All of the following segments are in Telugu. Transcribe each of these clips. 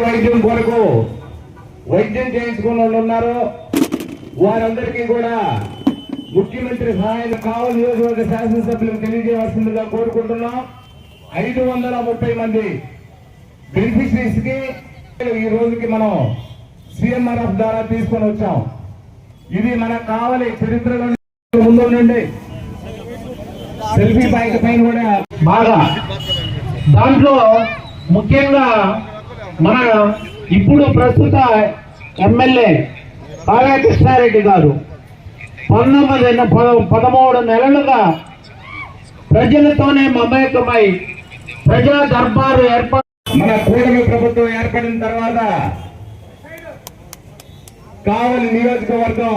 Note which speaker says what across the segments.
Speaker 1: వైద్యం కొరకు వైద్యం చేయించుకున్న వాళ్ళు ఉన్నారు. వారందరికీ కూడా ముఖ్యమంత్రి సహాయం కావాలి. నియోజకవర్గ శాసనసభ్యులకు తెలియజేయవలసిందిగా కోరుకుంటున్నాం. ఐదు వందల ముప్పై మంది బెనిఫిషరీస్కి ఈ రోజుకి మనం సిఎంఆర్ఎఫ్ ద్వారా తీసుకొని వచ్చాం. ఇది మనకు కావాలి. చరిత్రలో ముందు నుండి. సెల్ఫీ బైక్ పైన కూడా బాగా. దాంట్లో ముఖ్యంగా మన ఇప్పుడు ప్రస్తుత ఎమ్మెల్యే కావ్య కృష్ణారెడ్డి గారు పంతొమ్మిది పద- పదమూడు నెలలుగా ప్రజలతోనే మమేకమై ప్రజా దర్బారు ఏర్పాటు మన కూటమి ప్రభుత్వం ఏర్పడిన తర్వాత కావలి నియోజకవర్గం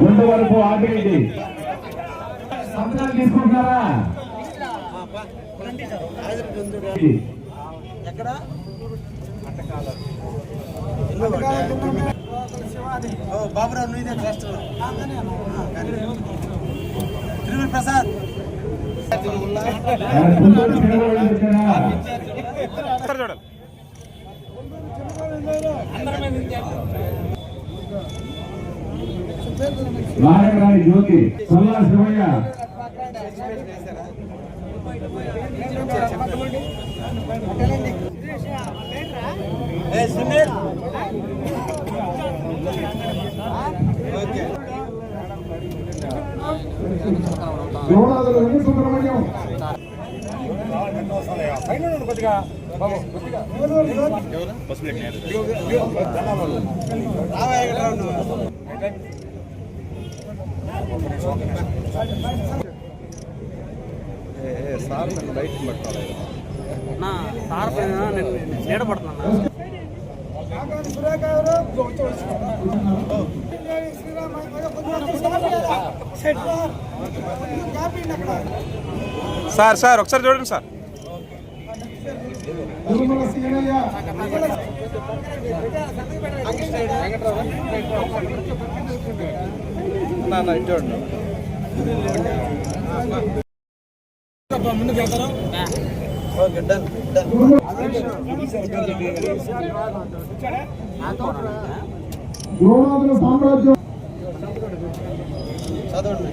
Speaker 1: రెండు వరకు ఆపిరెడ్డి సంతకాలు తీసుకుంటారా
Speaker 2: బాబురావు నువ్వు ట్రస్ట్ తిరుమల ప్రసాద్. చూడాలి
Speaker 1: నారాయణరాణి జ్యోతి సల్లా శివయ్య.
Speaker 2: సునీల్. ఓకే
Speaker 1: గోడాదుల వెంకట సుబ్రహ్మణ్యం
Speaker 2: సార్ నన్ను బయటకు పట్టుకోవాలి
Speaker 3: నా సార్ పైన నేను నీడపడుతున్నా
Speaker 2: సార్ సార్ ఒకసారి చూడండి సార్.
Speaker 1: తిరుమల సీనయ్య
Speaker 2: నా
Speaker 1: సామ్రాజ్యం
Speaker 2: చదవండి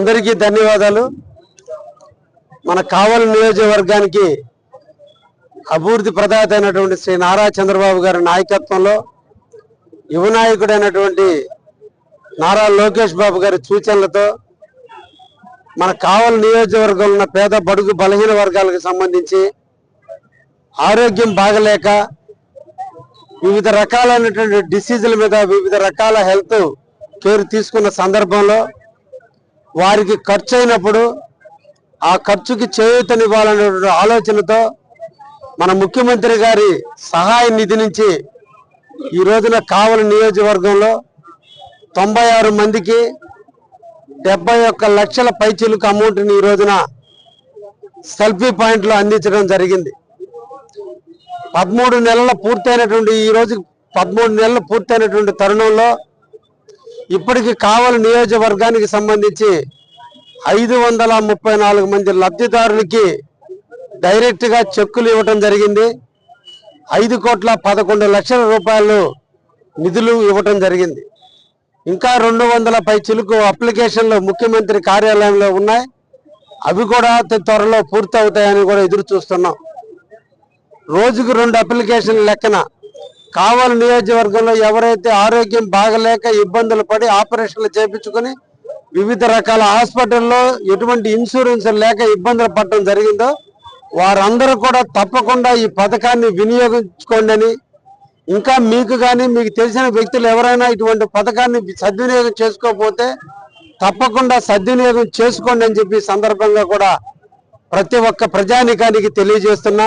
Speaker 4: అందరికీ ధన్యవాదాలు. మన కావలి నియోజకవర్గానికి అభివృద్ధి ప్రదాత అయినటువంటి శ్రీ నారా చంద్రబాబు గారి నాయకత్వంలో యువ నాయకుడైనటువంటి నారా లోకేష్ బాబు గారి సూచనలతో మన కావలి నియోజకవర్గంలో ఉన్న పేద బడుగు బలహీన వర్గాలకు సంబంధించి ఆరోగ్యం బాగలేక వివిధ రకాలైనటువంటి డిసీజుల మీద వివిధ రకాల హెల్త్ కేర్ తీసుకున్న సందర్భంలో వారికి ఖర్చు అయినప్పుడు ఆ ఖర్చుకి చేయూతనివ్వాలనే ఆలోచనతో మన ముఖ్యమంత్రి గారి సహాయ నిధి నుంచి ఈ రోజున కావలి నియోజకవర్గంలో తొంభై ఆరు మందికి డెబ్బై ఒక్క లక్షల పైచీలకు అమౌంట్ని ఈ రోజున సెల్ఫీ పాయింట్లో అందించడం జరిగింది. పదమూడు నెలల పూర్తయినటువంటి ఈ రోజు పదమూడు నెలలు పూర్తయినటువంటి తరుణంలో ఇప్పటికి కావలి నియోజకవర్గానికి సంబంధించి ఐదు వందల ముప్పై నాలుగు మంది లబ్ధిదారులకి డైరెక్ట్గా చెక్కులు ఇవ్వటం జరిగింది. ఐదు కోట్ల పదకొండు లక్షల రూపాయలు నిధులు ఇవ్వటం జరిగింది. ఇంకా రెండు వందల పై చిలుకు అప్లికేషన్లు ముఖ్యమంత్రి కార్యాలయంలో ఉన్నాయి. అవి కూడా త్వరలో పూర్తి అవుతాయని కూడా ఎదురు చూస్తున్నాం. రోజుకు రెండు అప్లికేషన్ల లెక్కన కావలి నియోజకవర్గంలో ఎవరైతే ఆరోగ్యం బాగలేక ఇబ్బందులు పడి ఆపరేషన్లు చేపించుకొని వివిధ రకాల హాస్పిటల్లో ఎటువంటి ఇన్సూరెన్స్ లేక ఇబ్బందులు పడటం జరిగిందో వారందరూ కూడా తప్పకుండా ఈ పథకాన్ని వినియోగించుకోండి అని ఇంకా మీకు కానీ మీకు తెలిసిన వ్యక్తులు ఎవరైనా ఇటువంటి పథకాన్ని సద్వినియోగం చేసుకోకపోతే తప్పకుండా సద్వినియోగం చేసుకోండి అని చెప్పి సందర్భంగా కూడా ప్రతి ఒక్క ప్రజానికానికి తెలియజేస్తున్నా.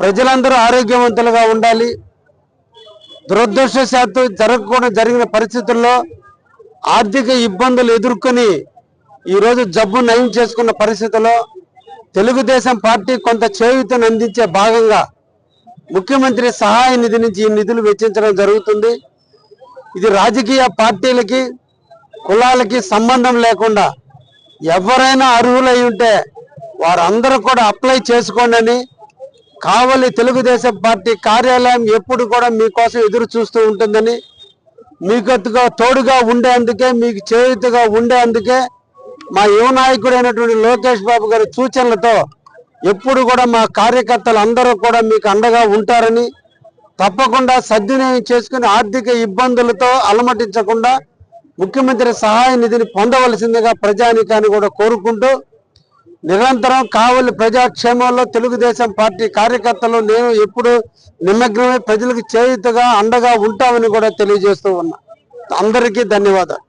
Speaker 4: ప్రజలందరూ ఆరోగ్యవంతులుగా ఉండాలి. దురదృష్టశాత్తు జరగకుండా జరిగిన పరిస్థితుల్లో ఆర్థిక ఇబ్బందులు ఎదుర్కొని ఈరోజు జబ్బు నయం చేసుకున్న పరిస్థితుల్లో తెలుగుదేశం పార్టీ కొంత చేయూతను అందించే భాగంగా ముఖ్యమంత్రి సహాయ నిధి నుంచి ఈ నిధులు వెచ్చించడం జరుగుతుంది. ఇది రాజకీయ పార్టీలకి కులాలకి సంబంధం లేకుండా ఎవరైనా అర్హులై ఉంటే వారందరూ కూడా అప్లై చేసుకోండి కావలి తెలుగుదేశం పార్టీ కార్యాలయం ఎప్పుడు కూడా మీకోసం ఎదురు చూస్తూ ఉంటుందని మీకట్టుగా తోడుగా ఉండేందుకే మీకు చేయుతగా ఉండేందుకే మా యువ నాయకుడైనటువంటి లోకేష్ బాబు గారి సూచనలతో ఎప్పుడు కూడా మా కార్యకర్తలు అందరూ కూడా మీకు అండగా ఉంటారని తప్పకుండా సద్వినియోగం చేసుకుని ఆర్థిక ఇబ్బందులతో అలమటించకుండా ముఖ్యమంత్రి సహాయ నిధిని పొందవలసిందిగా ప్రజానికాన్ని కూడా కోరుకుంటూ నిరంతరం కావలి ప్రజాక్షేమంలో తెలుగుదేశం పార్టీ కార్యకర్తలు నేను ఎప్పుడు నిమగ్నమై ప్రజలకు చేయుతగా అండగా ఉంటామని కూడా తెలియజేస్తూ ఉన్నా. అందరికీ ధన్యవాదాలు.